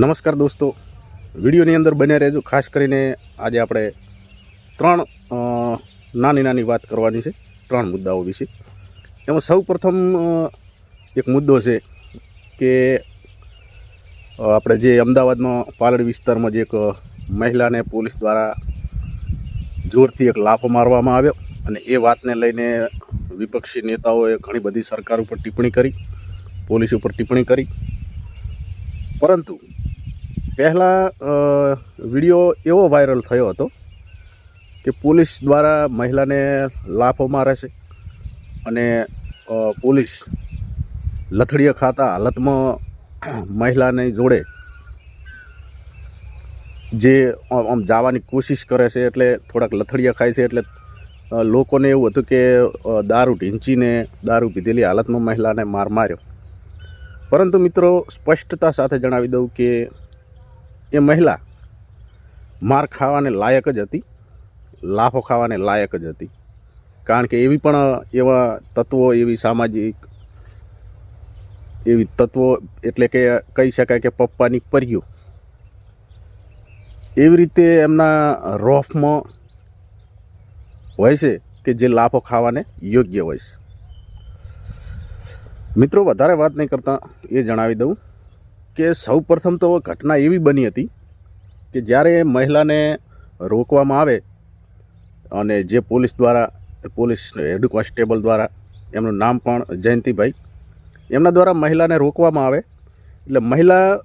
નમસ્કાર દોસ્તો. વિડીયોની અંદર બન્યા રહેજો. ખાસ કરીને આજે આપણે ત્રણ નાની નાની વાત કરવાની છે. ત્રણ મુદ્દાઓ વિશે. એમાં સૌ પ્રથમ એક મુદ્દો છે કે આપણે જે અમદાવાદમાં પાલડ વિસ્તારમાં જે એક મહિલાને પોલીસ દ્વારા જોરથી એક લાફો મારવામાં આવ્યો અને એ વાતને લઈને વિપક્ષી નેતાઓએ ઘણી બધી સરકાર ઉપર ટિપ્પણી કરી, પોલીસ ઉપર ટિપ્પણી કરી. પરંતુ પહેલાં વીડિયો એવો વાયરલ થયો હતો કે પોલીસ દ્વારા મહિલાને લાફો મારે છે અને પોલીસ લથડીએ ખાતા હાલતમાં મહિલાની જોડે જે આમ જવાની કોશિશ કરે છે એટલે થોડાક લથડીયા ખાય છે એટલે લોકોને એવું હતું કે દારૂ ઢીંચીને દારૂ પીધેલી હાલતમાં મહિલાને માર માર્યો. પરંતુ મિત્રો સ્પષ્ટતા સાથે જણાવી દઉં કે એ મહિલા માર ખાવાને લાયક જ હતી, લાફો ખાવાને લાયક જ હતી. કારણ કે એવી પણ એવા તત્વો, એવી સામાજિક, એવી તત્વો એટલે કે કહી શકાય કે પપ્પાની પર્યું એવી રીતે એમના રોફમાં હોય છે કે જે લાફો ખાવાને યોગ્ય હોય છે. મિત્રો, વધારે વાત નહીં કરતા, એ જણાવી દઉં. કે સૌ પ્રથમ તો ઘટના એવી બની હતી કે જ્યારે મહિલાને રોકવામાં આવે અને જે પોલીસ દ્વારા, પોલીસ હેડ કોન્સ્ટેબલ દ્વારા, એમનું નામ પણ જયંતિભાઈ, એમના દ્વારા મહિલાને રોકવામાં આવે. એટલે મહિલા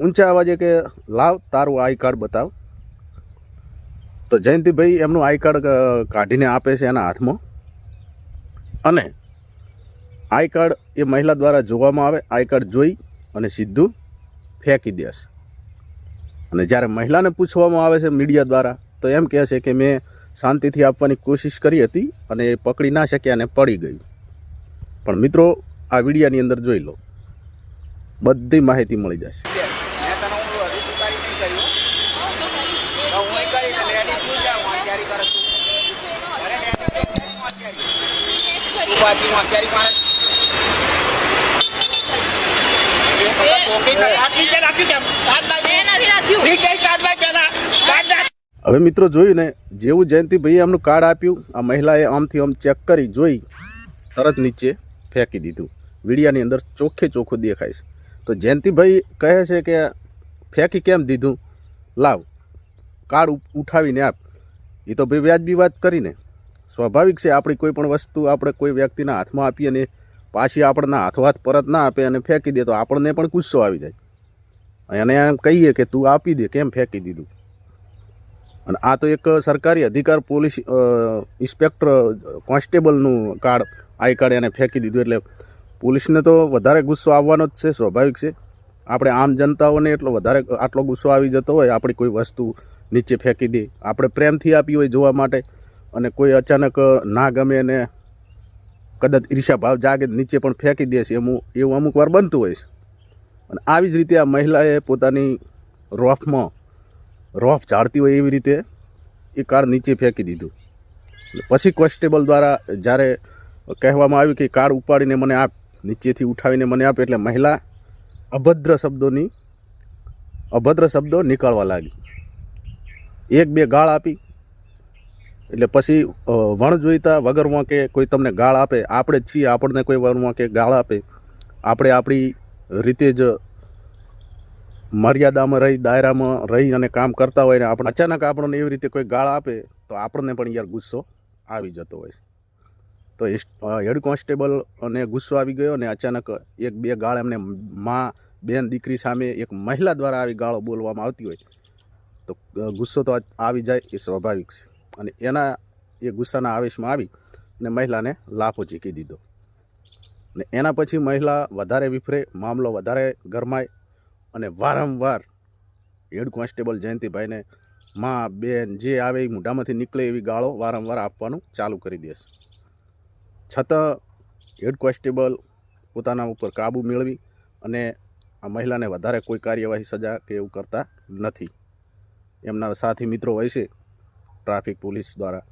ઊંચા અવાજે કે, લાવ, તારું આઈ કાર્ડ બતાવ. તો જયંતિભાઈ એમનું આઈ કાર્ડ કાઢીને આપે છે એના હાથમાં. અને આઈ કાર્ડ એ મહિલા દ્વારા જોવામાં આવે, આઈ કાર્ડ જોઈ અને સીધું ફેંકી દેશે અને જ્યારે મહિલાને પૂછવામાં આવે છે મીડિયા દ્વારા તો એમ કહે છે કે મેં શાંતિથી આપવાની કોશિશ કરી હતી અને એ પકડી ના શક્યા અને પડી ગયું. પણ મિત્રો આ વિડીયાની અંદર જોઈ લો. બધી માહિતી મળી જશે. મેં તને હું હવે મિત્રો જોયું ને જેવું જયંતિભાઈએ એમનું કાર્ડ આપ્યું આ મહિલાએ આમથી આમ ચેક કરી જોઈ તરત નીચે ફેંકી દીધું. વીડિયાની અંદર ચોખ્ખે ચોખ્ખું દેખાય છે. તો જયંતિભાઈ કહે છે કે ફેંકી કેમ દીધું? લાવ કાર્ડ ઉઠાવીને આપ. એ તો ભાઈ વ્યાજબી વાત કરીને સ્વાભાવિક છે આપણી કોઈ પણ વસ્તુ આપણે કોઈ વ્યક્તિના હાથમાં આપીએ અને પાછી આપણને હાથો હાથ પરત ના આપે અને ફેંકી દે તો આપણને પણ ગુસ્સો આવી જાય. અને એમ કહીએ કે તું આપી દે, કેમ ફેંકી દીધું? અને આ તો એક સરકારી અધિકાર પોલીસ ઇન્સ્પેક્ટર, કોન્સ્ટેબલનું કાર્ડ, આઈ કાર્ડ એને ફેંકી દીધું. એટલે પોલીસને તો વધારે ગુસ્સો આવવાનો જ છે, સ્વાભાવિક છે. આપણે આમ જનતાઓને એટલો વધારે આટલો ગુસ્સો આવી જતો હોય, આપણી કોઈ વસ્તુ નીચે ફેંકી દે. આપણે પ્રેમથી આપી હોય જોવા માટે અને કોઈ અચાનક ના ગમે અને કદાચ ઈર્ષા ભાવ જાગે નીચે પણ ફેંકી દે છે. એમ એવું અમુક વાર બનતું હોય છે. અને આવી જ રીતે આ મહિલાએ પોતાની રોફમાં, રોફ ઝાડતી હોય એવી રીતે એ કાર્ડ નીચે ફેંકી દીધું. પછી કોન્સ્ટેબલ દ્વારા જ્યારે કહેવામાં આવ્યું કે કાર્ડ ઉપાડીને મને આપ, નીચેથી ઉઠાવીને મને આપ એટલે મહિલા અભદ્ર શબ્દોની, અભદ્ર શબ્દો નીકળવા લાગી એક બે ગાળ આપી એટલે પછી વણ જોઈતા વગરમાં કે કોઈ તમને ગાળ આપે, આપણે જ છીએ, આપણને કોઈ વણમાં કે ગાળ આપે. આપણે આપણી રીતે જ મર્યાદામાં રહી, દાયરામાં રહી અને કામ કરતા હોય ને આપણે અચાનક આપણને એવી રીતે કોઈ ગાળ આપે, તો આપણને પણ યાર ગુસ્સો આવી જતો હોય તો હેડ કોન્સ્ટેબલ અને ગુસ્સો આવી ગયો અને અચાનક એક બે ગાળ એમને માં, બેન, દીકરી સામે એક મહિલા દ્વારા આવી ગાળો બોલવામાં આવતી હોય, તો ગુસ્સો તો આવી જાય એ સ્વાભાવિક છે. અને એના એ ગુસ્સાના આવેશમાં આવી અને મહિલાને લાફો ઝીકી દીધો. અને એના પછી મહિલા વધારે વિફરે મામલો વધારે ગરમાય અને વારંવાર હેડ કોન્સ્ટેબલ જયંતિભાઈને માં, બેન જે આવે એ મોઢામાંથી નીકળે એવી ગાળો વારંવાર આપવાનું ચાલુ કરી દેશે છતાં હેડ કોન્સ્ટેબલ પોતાના ઉપર કાબૂ મેળવી અને આ મહિલાને વધારે કોઈ કાર્યવાહી સજા કે એવું કરતા નથી. એમના સાથી મિત્રો હોય છે ટ્રાફિક પોલીસ દ્વારા.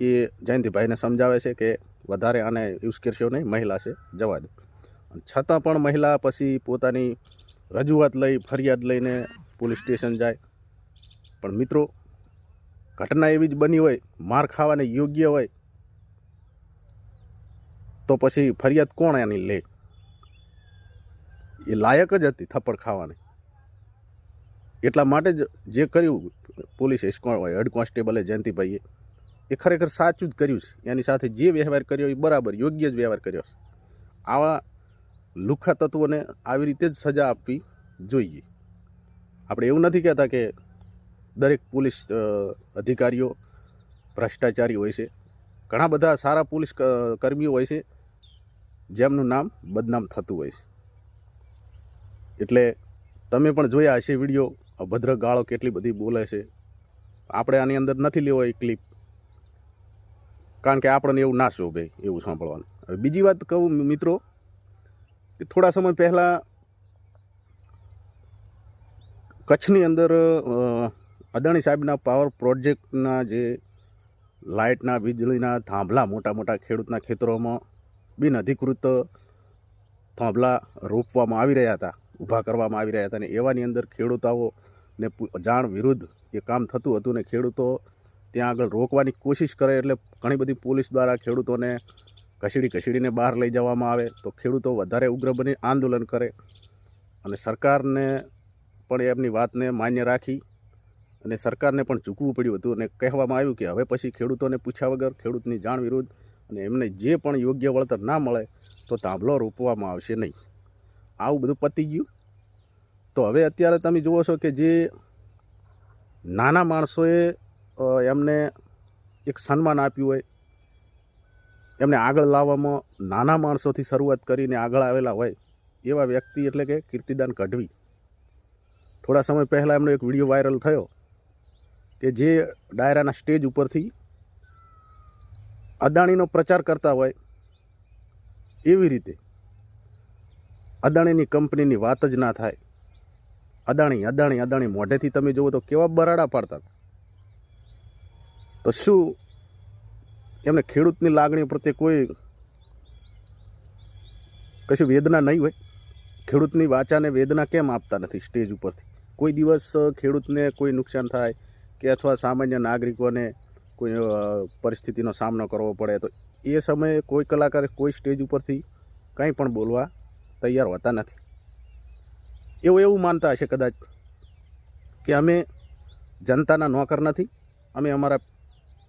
એ જયંતિભાઈને સમજાવે છે કે વધારે આને યુઝ કરશો નહીં, મહિલા છે, જવા દો. છતાં પણ મહિલા પછી પોતાની રજૂઆત લઈ, ફરિયાદ લઈને પોલીસ સ્ટેશન જાય. પણ મિત્રો, ઘટના એવી જ બની હોય, માર ખાવાને યોગ્ય હોય, તો પછી ફરિયાદ કોણ એની લે? એ લાયક જ હતી થપ્પડ ખાવાની. એટલા માટે જ જે કર્યું, પોલીસ હેડ કોન્સ્ટેબલે જયંતિભાઈએ, એ ખરેખર સાચું જ કર્યું છે. એની સાથે જે વ્યવહાર કર્યો એ બરાબર, યોગ્ય જ વ્યવહાર કર્યો છે. આવા લુખા તત્વોને આવી રીતે જ સજા આપવી જોઈએ. આપણે એવું નથી કહેતા કે દરેક પોલીસ અધિકારીઓ, ભ્રષ્ટાચારી હોય છે. ઘણા બધા સારા પોલીસ કર્મીઓ હોય છે, જેમનું નામ બદનામ થતું હોય છે. એટલે તમે પણ જોયા હશે વીડિયો અભદ્ર ગાળો કેટલી બધી બોલે છે. આપણે આની અંદર નથી લેવો એ ક્લિપ કારણ કે આપણને એવું ના શોભે એવું સાંભળવાનું. હવે બીજી વાત કહું મિત્રો, કે થોડા સમય પહેલાં કચ્છની અંદર અદાણી સાહેબના પાવર પ્રોજેક્ટના જે લાઇટના, વીજળીના થાંભલા મોટા મોટા ખેડૂતના ખેતરોમાં બિન અધિકૃત થાંભલા રોપવામાં આવી રહ્યા હતા, ઊભા કરવામાં આવી રહ્યા હતા અને એવાની અંદર ખેડૂતાઓ ને જાણ વિરુદ્ધ એ કામ થતું હતું ને ખેડૂતો ત્યાં આગળ રોકવાની કોશિશ કરે એટલે ઘણી બધી પોલીસ દ્વારા ખેડૂતોને ઘસીડી ઘસીડીને બહાર લઈ જવામાં આવે તો ખેડૂતો વધારે ઉગ્ર બની આંદોલન કરે. અને સરકારને પણ એમની વાતને માન્ય રાખી અને સરકારને પણ ઝૂકવું પડ્યું હતું અને કહેવામાં આવ્યું કે હવે પછી ખેડૂતોને પૂછ્યા વગર ખેડૂતની જાણ વિરુદ્ધ અને એમને જે પણ યોગ્ય વળતર ના મળે તો તાંભલો રોપવામાં આવશે નહીં. આવું બધું પતી ગયું. તો હવે અત્યારે તમે જુઓ છો કે જે નાના માણસોએ એમને એક સન્માન આપ્યું હોય, એમને આગળ લાવવામાં નાના માણસોથી શરૂઆત કરીને આગળ આવેલા હોય, એવા વ્યક્તિ એટલે કે કીર્તિદાન કઢવી. થોડા સમય પહેલાં એમનો એક વીડિયો વાયરલ થયો કે જે ડાયરાના સ્ટેજ ઉપરથી અદાણીનો પ્રચાર કરતા હોય, એવી રીતે અદાણીની કંપનીની વાત જ ના થાય. અદાણી અદાણી અદાણી, મોઢેથી તમે જુઓ તો કેવા બરાડા પાડતા. તો શું એમને ખેડૂતની લાગણી પ્રત્યે કોઈ કશું વેદના નહીં હોય? ખેડૂતની વાચાને વેદના કેમ આપતા નથી સ્ટેજ ઉપરથી? કોઈ દિવસ ખેડૂતને કોઈ નુકસાન થાય કે અથવા સામાન્ય નાગરિકોને કોઈ પરિસ્થિતિનો સામનો કરવો પડે, તો એ સમયે કોઈ કલાકાર કોઈ સ્ટેજ ઉપરથી કંઈ પણ બોલવા તૈયાર હોતા નથી. એવું એવું માનતા હશે કદાચ કે અમે જનતાના નોકર નથી, અમે અમારા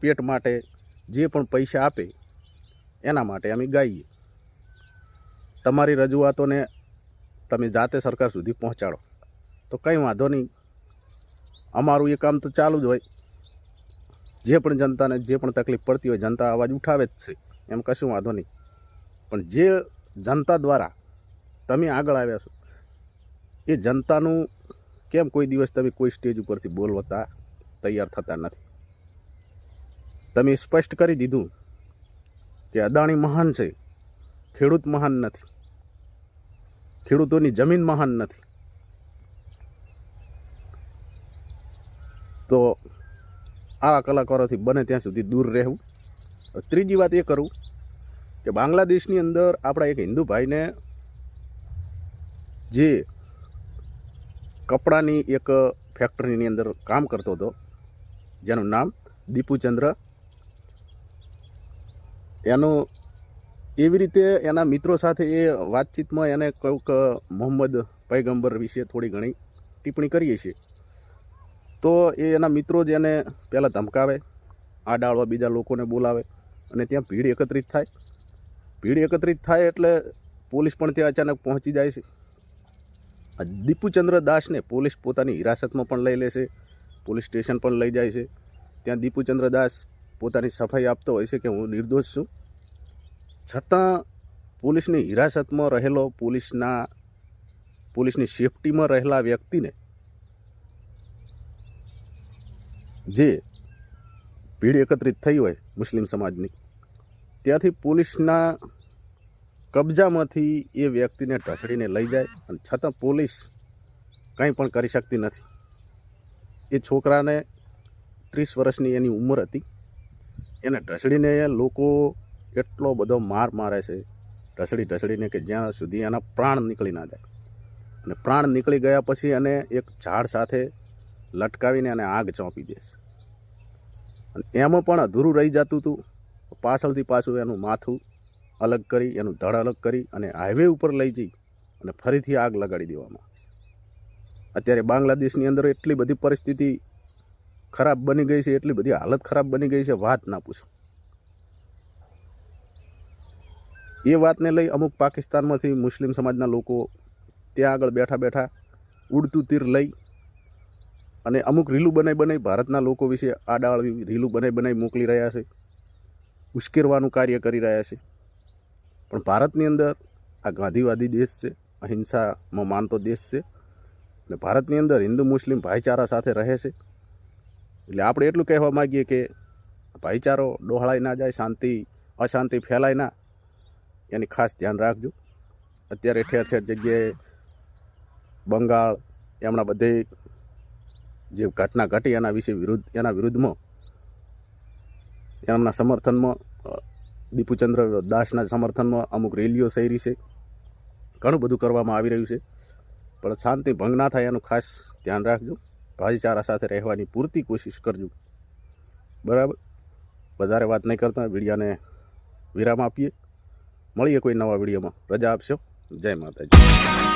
પેટ માટે જે પણ પૈસા આપે એના માટે અમે ગાઈએ. તમારી રજૂઆતોને તમે જાતે સરકાર સુધી પહોંચાડો. તો કંઈ વાંધો નહીં. અમારું એ કામ તો ચાલુ જ હોય. જે પણ જનતાને જે પણ તકલીફ પડતી હોય, જનતા અવાજ ઉઠાવે જ છે. એમ કશું વાંધો નહીં. પણ જે જનતા દ્વારા તમે આગળ આવ્યા છો એ જનતાનું કેમ કોઈ દિવસ તમે કોઈ સ્ટેજ ઉપરથી બોલવતા તૈયાર થતા નથી? તમે સ્પષ્ટ કરી દીધું કે અદાણી મહાન છે, ખેડૂત મહાન નથી, ખેડૂતોની જમીન મહાન નથી. તો આવા કલાકારોથી બને ત્યાં સુધી દૂર રહેવું. ત્રીજી વાત એ કરું કે બાંગ્લાદેશની અંદર આપણા એક હિન્દુ ભાઈને જે કપડાની એક ફેક્ટરીની અંદર કામ કરતો હતો. જેનું નામ દીપુચંદ્ર. એનું એવી રીતે એના મિત્રો સાથે એ વાતચીતમાં એને કંઈક મોહમ્મદ પૈગંબર વિશે થોડી ઘણી ટિપ્પણી કરીએ છીએ. તો એ એના મિત્રો જ એને પહેલાં ધમકાવે, આડાળવા બીજા લોકોને બોલાવે અને ત્યાં ભીડ એકત્રિત થાય. ભીડ એકત્રિત થાય એટલે પોલીસ પણ ત્યાં અચાનક પહોંચી જાય છે. દીપુચંદ્ર દાસને પોલીસ પોતાની હિરાસતમાં પણ લઈ લેશે, પોલીસ સ્ટેશન પણ લઈ જાય છે. ત્યાં દીપુચંદ્ર દાસ પોતાની સફાઈ આપતો હોય છે કે હું નિર્દોષ છું. છતાં પોલીસની હિરાસતમાં રહેલો પોલીસના, પોલીસની સેફટીમાં રહેલા વ્યક્તિને જે ભીડ એકત્રિત થઈ હોય મુસ્લિમ સમાજની, ત્યાંથી પોલીસના કબજામાંથી એ વ્યક્તિને ઢસડીને લઈ જાય અને છતાં પોલીસ કંઈ પણ કરી શકતી નથી. એ છોકરાને ત્રીસ વર્ષની એની ઉંમર હતી. એને ઢસડીને લોકો એટલો બધો માર મારે છે, ઢસડી ઢસડીને કે જ્યાં સુધી એના પ્રાણ નીકળી ના જાય. અને પ્રાણ નીકળી ગયા પછી એને એક ઝાડ સાથે લટકાવીને અને આગ ચોંપી દે છે. અને એમાં પણ અધૂરું રહી જતું હતું પાછળથી પાછું એનું માથું અલગ કરી, એનું ધડ અલગ કરી અને હાઈવે ઉપર લઈ જઈ અને ફરીથી આગ લગાડી દેવામાં અત્યારે બાંગ્લાદેશની અંદર એટલી બધી પરિસ્થિતિ ખરાબ બની ગઈ છે, એટલી બધી હાલત ખરાબ બની ગઈ છે, વાત ના પૂછો. એ વાતને લઈ અમુક પાકિસ્તાનમાંથી મુસ્લિમ સમાજના લોકો ત્યાં આગળ બેઠા બેઠા ઉડતું તીર લઈ અને અમુક રીલું બનાવી બનાવી ભારતના લોકો વિશે આડાળવી રીલું બનાવી બનાવી મોકલી રહ્યા છે, ઉશ્કેરવાનું કાર્ય કરી રહ્યા છે. પણ ભારતની અંદર આ ગાંધીવાદી દેશ છે, અહિંસામાં માનતો દેશ છે અને ભારતની અંદર હિન્દુ મુસ્લિમ ભાઈચારા સાથે રહે છે. એટલે આપણે એટલું કહેવા માગીએ કે ભાઈચારો ડોહળાઈ ના જાય, શાંતિ, અશાંતિ ફેલાય ના. એની ખાસ ધ્યાન રાખજો. અત્યારે ઠેર ઠેર જગ્યાએ બંગાળ, એમના બધે જે ઘટના ઘટી એના વિશે વિરુદ્ધ, એના વિરુદ્ધમાં એમના સમર્થનમાં દીપુચંદ્ર દાસના સમર્થનમાં અમુક રેલીઓ થઈ રહી છે. ઘણું બધું કરવામાં આવી રહ્યું છે. પણ શાંતિ ભંગ ના થાય એનું ખાસ ધ્યાન રાખજો. ભાઈચારા સાથે રહેવાની પૂરતી કોશિશ કરજો. બરાબર? વધારે વાત નહીં કરતા, વિડીયાને વિરામ આપીએ. મળીએ કોઈ નવા વિડીયોમાં. રજા આપશો. જય માતાજી.